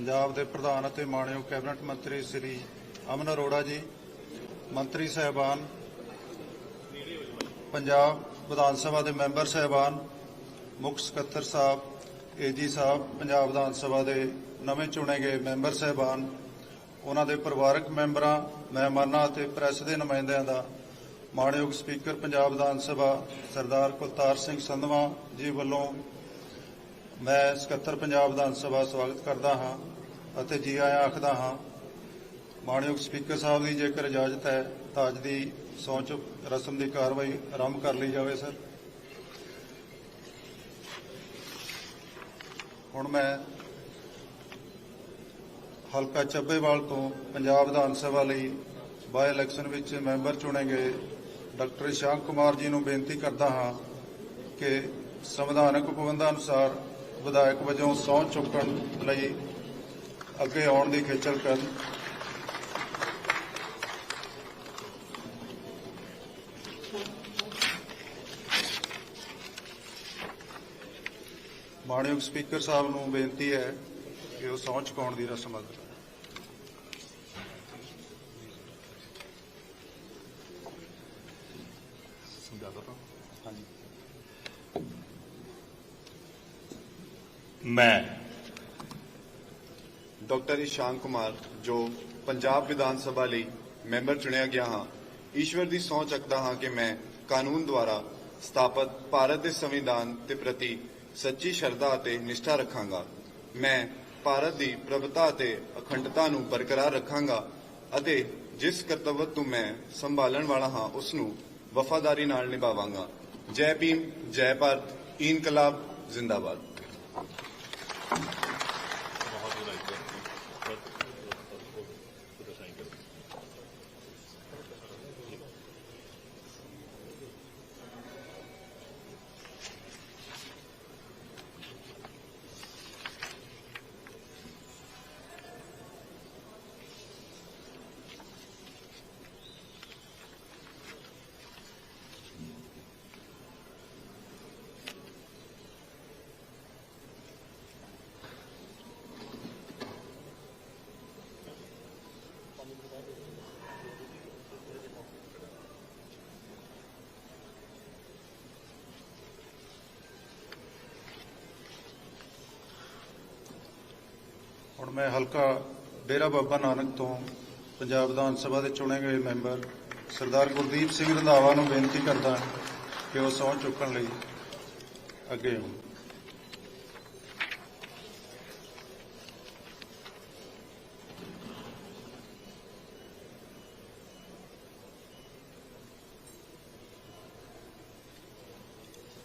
ਪੰਜਾਬ ਦੇ ਪ੍ਰਧਾਨ ਅਤੇ ਮਾਣਯੋਗ ਕੈਬਨਿਟ ਮੰਤਰੀ ਸ੍ਰੀ ਅਮਨ ਅਰੋੜਾ ਜੀ, ਮੰਤਰੀ ਸਹਿਬਾਨ, ਪੰਜਾਬ ਵਿਧਾਨ ਸਭਾ ਦੇ ਮੈਂਬਰ ਸਹਿਬਾਨ, ਮੁੱਖ ਸਕੱਤਰ ਸਾਹਿਬ ਏਜੀ ਸਾਹਿਬ, ਪੰਜਾਬ ਵਿਧਾਨ ਸਭਾ ਦੇ ਨਵੇਂ ਚੁਣੇ ਗਏ ਮੈਂਬਰ ਸਹਿਬਾਨ, ਉਹਨਾਂ ਦੇ ਪਰਿਵਾਰਕ ਮੈਂਬਰਾਂ, ਮਹਿਮਾਨਾਂ ਅਤੇ ਪ੍ਰੈਸ ਦੇ ਨੁਮਾਇੰਦਿਆਂ ਦਾ ਮਾਣਯੋਗ ਸਪੀਕਰ ਪੰਜਾਬ ਵਿਧਾਨ ਸਭਾ ਸਰਦਾਰ ਕੁਲਤਾਰ ਸਿੰਘ ਸੰਧਵਾ ਜੀ ਵੱਲੋਂ ਮੈਂ ਸਕੱਤਰ ਪੰਜਾਬ ਵਿਧਾਨ ਸਭਾ ਸਵਾਗਤ ਕਰਦਾ ਹਾਂ। ਅਤੇ ਜੀ ਆਇਆਂ ਆਖਦਾ ਹਾਂ, ਮਾਣਯੋਗ ਸਪੀਕਰ ਸਾਹਿਬ ਦੀ ਜੇਕਰ ਇਜਾਜ਼ਤ ਹੈ, ਤਾਂ ਅੱਜ ਦੀ ਸਹੁੰ ਚੁੱਕ ਰਸਮ ਦੀ ਕਾਰਵਾਈ ਆਰੰਭ ਕਰ ਲਈ ਜਾਵੇ, ਸਰ। ਹੁਣ ਮੈਂ ਹਲਕਾ ਚੱਬੇਵਾਲ ਤੋਂ ਪੰਜਾਬ ਵਿਧਾਨ ਸਭਾ ਲਈ ਬਾਈ ਇਲੈਕਸ਼ਨ ਵਿੱਚ ਮੈਂਬਰ ਚੁਣੇ ਗਏ ਡਾਕਟਰ ਸ਼ਾਂਕ ਕੁਮਾਰ ਜੀ ਨੂੰ ਬੇਨਤੀ ਕਰਦਾ ਹਾਂ ਕਿ ਸੰਵਿਧਾਨਕ ਪਾਬੰਦਾਂ ਅਨੁਸਾਰ ਵਿਧਾਇਕ ਵਜੋਂ ਸਹੁੰ ਚੁੱਕਣ ਲਈ ਅੱਗੇ ਆਉਣ ਦੀ ਖੇਚਲ ਕਰਨ। ਮਾਣਯੋਗ ਸਪੀਕਰ ਸਾਹਿਬ ਨੂੰ ਬੇਨਤੀ ਹੈ ਕਿ ਉਹ ਸਹੁੰ ਚੁਕਾਉਣ ਦੀ ਰਸਮ ਅਦਾ ਕਰਨ ਮੈਂ ਡਾਕਟਰ ਇਸ਼ਾਨ ਕੁਮਾਰ, ਜੋ ਪੰਜਾਬ ਵਿਧਾਨ ਸਭਾ ਲਈ ਮੈਂਬਰ ਚੁਣਿਆ ਗਿਆ ਹਾਂ, ਈਸ਼ਵਰ ਦੀ ਸਹੁੰ ਚੱਕਦਾ ਹਾਂ ਕਿ ਮੈਂ ਕਾਨੂੰਨ ਦੁਆਰਾ ਸਥਾਪਿਤ ਭਾਰਤ ਦੇ ਸੰਵਿਧਾਨ ਦੇ ਪ੍ਰਤੀ ਸੱਚੀ ਸ਼ਰਧਾ ਅਤੇ ਨਿਸ਼ਠਾ ਰੱਖਾਂਗਾ। ਮੈਂ ਭਾਰਤ ਦੀ ਪ੍ਰਭਤਾ ਅਤੇ ਅਖੰਡਤਾ ਨੂੰ ਬਰਕਰਾਰ ਰੱਖਾਂਗਾ ਅਤੇ ਜਿਸ ਕਰਤੱਵ ਤੋਂ ਮੈਂ ਸੰਭਾਲਣ ਵਾਲਾ ਹਾਂ ਉਸ ਨੂੰ ਵਫਾਦਾਰੀ ਨਾਲ ਨਿਭਾਵਾਂਗਾ। ਜੈ ਭੀਮ, ਜੈ ਭਾਰਤ, ਇਨਕਲਾਬ, ਜ਼ਿੰਦਾਬਾਦ। ਹੁਣ ਮੈਂ ਹਲਕਾ ਡੇਰਾ ਬਾਬਾ ਨਾਨਕ ਤੋਂ ਪੰਜਾਬ ਵਿਧਾਨ ਸਭਾ ਦੇ ਚੁਣੇ ਗਏ ਮੈਂਬਰ ਸਰਦਾਰ ਗੁਰਦੀਪ ਸਿੰਘ ਰੰਧਾਵਾ ਨੂੰ ਬੇਨਤੀ ਕਰਦਾ ਕਿ ਉਹ ਸਹੁੰ ਚੁੱਕਣ ਲਈ ਅੱਗੇ ਆਉਣ।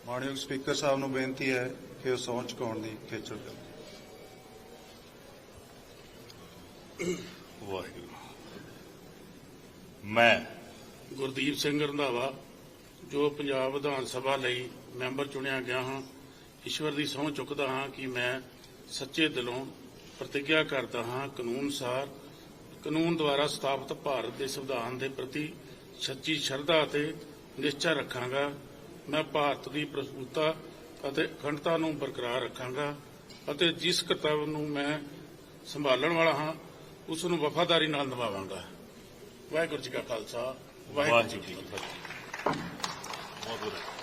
ਮਾਣਯੋਗ ਸਪੀਕਰ ਸਾਹਿਬ ਨੂੰ ਬੇਨਤੀ ਹੈ ਕਿ ਉਹ ਸਹੁੰ ਚੁਕਾਉਣ ਦੀ ਖੇਚਲ ਕਰਨ ਵਾਹਿਗੁਰੂ। ਮੈਂ ਗੁਰਦੀਪ ਸਿੰਘ ਰੰਧਾਵਾ, ਜੋ ਪੰਜਾਬ ਵਿਧਾਨ ਸਭਾ ਲਈ ਮੈਂਬਰ ਚੁਣਿਆ ਗਿਆ ਹਾਂ, ਈਸ਼ਵਰ ਦੀ ਸਹੁੰ ਚੁੱਕਦਾ ਹਾਂ ਕਿ ਮੈਂ ਸੱਚੇ ਦਿਲੋਂ ਪ੍ਰਤੀਗਿਆ ਕਰਦਾ ਹਾਂ ਕਾਨੂੰਨ ਸਾਰ, ਕਾਨੂੰਨ ਦੁਆਰਾ ਸਥਾਪਿਤ ਭਾਰਤ ਦੇ ਸੰਵਿਧਾਨ ਦੇ ਪ੍ਰਤੀ ਸੱਚੀ ਸ਼ਰਧਾ ਅਤੇ ਨਿਸ਼ਚਾ ਰੱਖਾਂਗਾ। ਮੈਂ ਭਾਰਤ ਦੀ ਪ੍ਰਭੂਤਾ ਅਤੇ ਅਖੰਡਤਾ ਨੂੰ ਬਰਕਰਾਰ ਰੱਖਾਂਗਾ ਅਤੇ ਜਿਸ ਕਰਤੱਵ ਨੂੰ ਮੈਂ ਸੰਭਾਲਣ ਵਾਲਾ ਹਾਂ ਉਸ ਨੂੰ ਵਫਾਦਾਰੀ ਨਾਲ ਨਿਭਾਵਾਂਗਾ। ਵਾਹਿਗੁਰੂ ਜੀ ਕਾ ਖਾਲਸਾ, ਵਾਹਿਗੁਰੂ ਜੀ ਕੀ ਫਤਿਹ। ਬਹੁਤ ਬਹੁਤ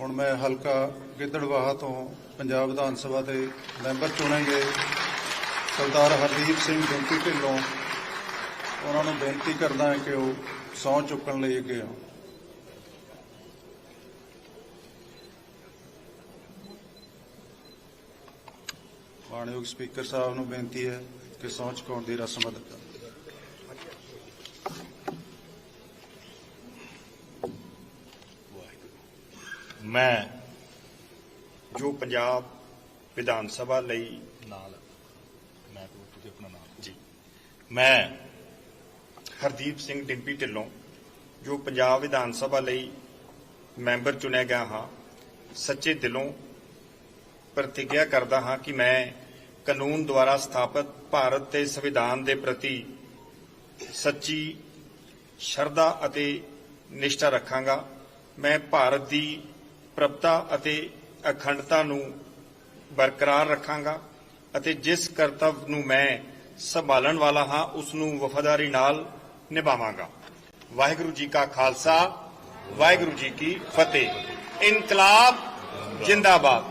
ਹੁਣ ਮੈਂ ਹਲਕਾ ਗਿੱਦੜਵਾਹਾ ਤੋਂ ਪੰਜਾਬ ਵਿਧਾਨ ਸਭਾ ਦੇ ਮੈਂਬਰ ਚੁਣੇ ਗਏ ਸਰਦਾਰ ਹਰਦੀਪ ਸਿੰਘ ਬੇਨਤੀ ਢਿੱਲੋਂ, ਉਹਨਾਂ ਨੂੰ ਬੇਨਤੀ ਕਰਦਾ ਹਾਂ ਕਿ ਉਹ ਸਹੁੰ ਚੁੱਕਣ ਲਈ ਅੱਗੇ ਆਉਣ। ਮਾਣਯੋਗ ਸਪੀਕਰ ਸਾਹਿਬ ਨੂੰ ਬੇਨਤੀ ਹੈ ਕਿ ਸਹੁੰ ਚੁਕਾਉਣ ਦੀ ਰਸਮ ਅਦਾ ਕਰਾਂ ਮੈਂ ਜੋ ਪੰਜਾਬ ਵਿਧਾਨ ਸਭਾ ਲਈ ਨਾਲ ਮੈਂ ਤੋਂ ਤੁਸੀਂ ਆਪਣਾ ਨਾਮ ਜੀ। ਮੈਂ ਹਰਦੀਪ ਸਿੰਘ ਡਿੰਪੀ ਢਿੱਲੋਂ ਜੋ ਪੰਜਾਬ ਵਿਧਾਨ ਸਭਾ ਲਈ ਮੈਂਬਰ ਚੁਣਿਆ ਗਿਆ ਹਾਂ ਸੱਚੇ ਦਿਲੋਂ ਪ੍ਰਤੀਗਿਆ ਕਰਦਾ ਹਾਂ ਕਿ ਮੈਂ ਕਾਨੂੰਨ ਦੁਆਰਾ ਸਥਾਪਿਤ ਭਾਰਤ ਦੇ ਸੰਵਿਧਾਨ ਦੇ ਪ੍ਰਤੀ ਸੱਚੀ ਸ਼ਰਧਾ ਅਤੇ ਨਿਸ਼ਠਾ ਰੱਖਾਂਗਾ। ਮੈਂ ਭਾਰਤ ਦੀ ਪ੍ਰਭਤਾ ਅਤੇ ਅਖੰਡਤਾ ਨੂੰ ਬਰਕਰਾਰ ਰੱਖਾਂਗਾ ਅਤੇ ਜਿਸ ਕਰਤੱਵ ਨੂੰ ਮੈਂ ਸੰਭਾਲਣ ਵਾਲਾ ਹਾਂ, ਉਸ ਨੂੰ ਵਫਾਦਾਰੀ ਨਾਲ ਨਿਭਾਵਾਂਗਾ। ਵਾਹਿਗੁਰੂ ਜੀ ਕਾ ਖਾਲਸਾ, ਵਾਹਿਗੁਰੂ ਜੀ ਕੀ ਫਤਿਹ। ਇਨਕਲਾਬ ਜਿੰਦਾਬਾਦ।